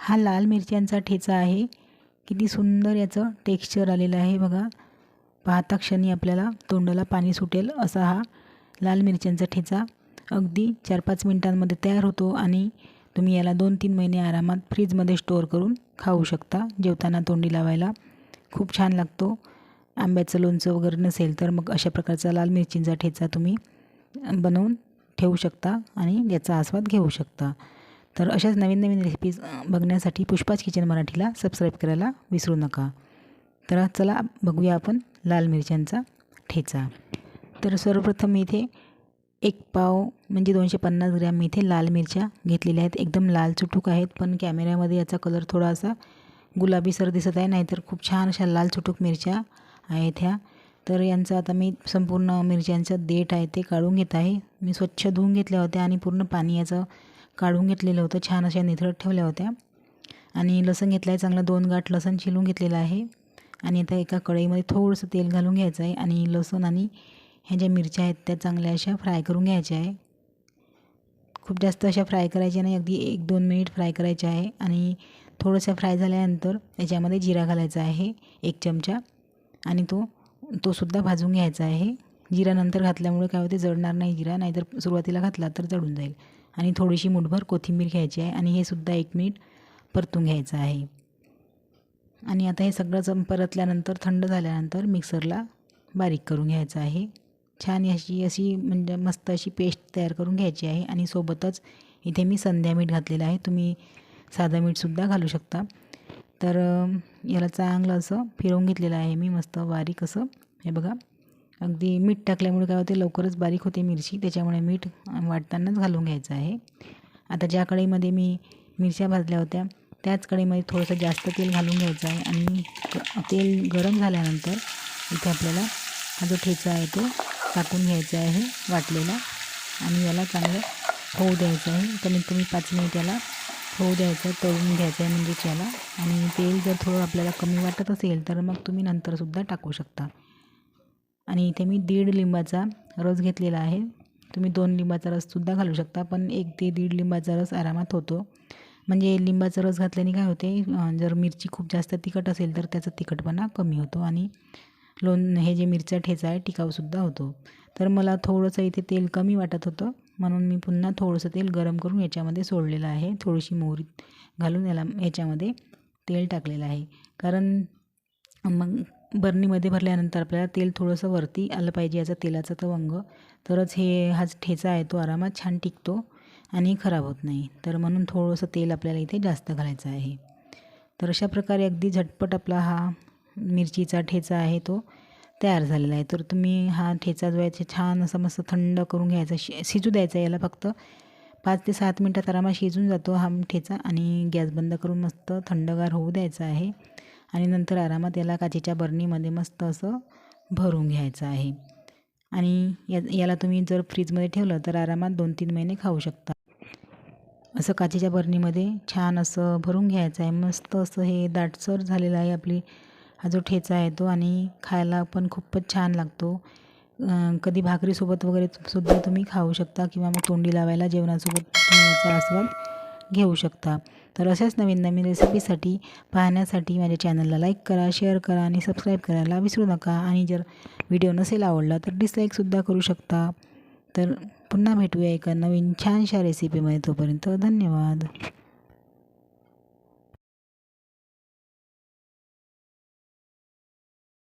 हा लाल मिरच्यांचा ठेचा आहे. किती सुंदर याचं टेक्स्चर आलेलं आहे बघा. पाहता क्षणी आपल्याला तोंडाला पाणी सुटेल असा हा लाल मिरच्यांचा ठेचा. अगदी चार पाच मिनटांमध्ये तयार होतो आणि तुम्ही याला दोन तीन महिने आरामात फ्रीजमध्ये स्टोअर करून खाऊ शकता जेवताना तोंडी लावायला. खूप छान लागतो. आंब्याचं लोणचं वगैरे नसेल तर मग अशा प्रकारचा लाल मिरचींचा ठेचा तुम्ही बनवून ठेवू शकता आणि याचा आस्वाद घेऊ शकता. तर अशाच नवीन नवीन रेसिपीज बघण्यासाठी पुष्पाच किचन मराठीला सबस्क्राईब करायला विसरू नका. तर चला बघूया आपण लाल मिरच्यांचा ठेचा. तर सर्वप्रथम मी इथे एक पाव म्हणजे दोनशे पन्नास ग्रॅम मी इथे लाल मिरच्या घेतलेल्या आहेत. एकदम लाल चुटूक आहेत पण कॅमेऱ्यामध्ये याचा कलर थोडासा गुलाबीसर दिसत आहे. नाहीतर खूप छान अशा लाल चुटूक मिरच्या आहेत ह्या. तर यांचं आता मी संपूर्ण मिरच्यांचं देठ आहे ते काढून घेत आहे. मी स्वच्छ धुवून घेतल्या होत्या आणि पूर्ण पाणी याचं काढून घेतलेलं होतं. छान अशा निथळत ठेवल्या होत्या. आणि लसण घेतलं आहे चांगलं दोन गाठ लसण चिलून घेतलेलं आहे. आणि आता एका कढईमध्ये थोडंसं तेल घालून घ्यायचं आहे. आणि लसूण आणि ह्या ज्या मिरच्या आहेत त्या चांगल्या अशा फ्राय करून घ्यायच्या आहे. खूप जास्त अशा फ्राय करायच्या नाही. अगदी एक दोन मिनिट फ्राय करायच्या आहे. आणि थोडंसं फ्राय झाल्यानंतर त्याच्यामध्ये जिरा घालायचा आहे एक चमचा. आणि तो तो सुद्धा भाजून घ्यायचा आहे. जिरा नंतर घातल्यामुळे काय होते? जळणार नाही जिरा. नाहीतर सुरुवातीला घातला तर जळून जाईल. आणि थोडीशी मुठभर कोथिंबीर घ्यायची आहे आणि हे सुद्धा एक मिनिट परतून घ्यायचं आहे. आणि आता हे सगळं परतल्यानंतर थंड झाल्यानंतर मिक्सरला बारीक करून घ्यायचं आहे. छान अशी अशी म्हणजे मस्त अशी पेस्ट तयार करून घ्यायची आहे आणि सोबतच इथे मी संध्या मीठ घातलेलं आहे. तुम्ही साधा मीठसुद्धा घालू शकता. तर याला चांगलं असं फिरवून घेतलेलं आहे मी मस्त बारीक असं. हे बघा. अगदी मीठ टाकल्यामुळे काय होते? लवकरच बारीक होते मिरची. त्याच्यामुळे मीठ वाटतानाच घालून घ्यायचं आहे. आता ज्या कढईमध्ये मी मिरच्या भाजल्या होत्या त्याच कढईमध्ये थोडंसं जास्त तेल घालून घ्यायचं आहे. आणि तेल गरम झाल्यानंतर इथे आपल्याला हा जो ठेचा आहे तो टाकून घ्यायचा आहे वाटलेला. आणि याला चांगलं होऊ द्यायचं आहे. कमीत कमी पाच मिनिट याला होऊ द्यायचं तळून घ्यायचं आहे म्हणजेच याला. आणि तेल जर थोडं आपल्याला कमी वाटत असेल तर मग तुम्ही नंतरसुद्धा टाकू शकता. आणि इथे मी दीड लिंबाचा रस घेतलेला आहे. तुम्ही दोन लिंबाचा रससुद्धा घालू शकता पण एक ते दीड लिंबाचा रस आरामात होतो. म्हणजे लिंबाचा रस घातल्याने काय होते जर मिरची खूप जास्त तिखट असेल तर त्याचा तिखटपणा कमी होतो आणि लोण हे जे मिरच्या ठेचा आहे टिकाऊसुद्धा होतो. तर मला थोडंसं इथे तेल कमी वाटत होतं म्हणून मी पुन्हा थोडंसं तेल गरम करून याच्यामध्ये सोडलेलं आहे. थोडीशी मोहरी घालून याला याच्यामध्ये तेल टाकलेलं आहे. कारण मग बरणीमध्ये भरल्यानंतर आपल्याला तेल थोडंसं वरती आलं पाहिजे याचा तेलाचा तवंग तरच हे हा ठेचा आहे तो आरामात छान टिकतो आणि खराब होत नाही. तर म्हणून थोडंसं तेल आपल्याला इथे जास्त घालायचं आहे. तर अशा प्रकारे अगदी झटपट आपला हा मिरचीचा ठेचा आहे तो तयार झालेला आहे. तर तुम्ही हा ठेचा जो आहे छान असं मस्त थंड करून घ्यायचा. शि शिजू द्यायचा याला फक्त पाच ते सात मिनटात आरामात शिजून जातो हा ठेचा आणि गॅस बंद करून मस्त थंडगार होऊ द्यायचा आहे. आणि नंतर आरामात याला काचेच्या बरणीमध्ये मस्त असं भरून घ्यायचं आहे. आणि या याला तुम्ही जर फ्रीजमध्ये ठेवलं तर आरामात दोन तीन महिने खाऊ शकता. असं काचेच्या बरणीमध्ये छान असं भरून घ्यायचं आहे. मस्त असं हे दाटसर झालेलं आहे आपली हा जो ठेचा आहे तो आणि खायला पण खूपच छान लागतो. कधी भाकरीसोबत वगैरे सुद्धा तुम्ही खाऊ शकता किंवा मग तोंडी लावायला जेवणासोबत तुम्ही याचा आस्वाद घेऊ शकता. तर अशाच नवीन नवीन रेसिपीसाठी पाहण्यासाठी माझ्या चॅनलला लाईक करा शेअर करा आणि सबस्क्राईब करायला विसरू नका. आणि जर व्हिडिओ नसेल आवडला तर डिसलाईकसुद्धा करू शकता. तर पुन्हा भेटूया एका नवीन छानशा रेसिपीमध्ये तोपर्यंत धन्यवाद.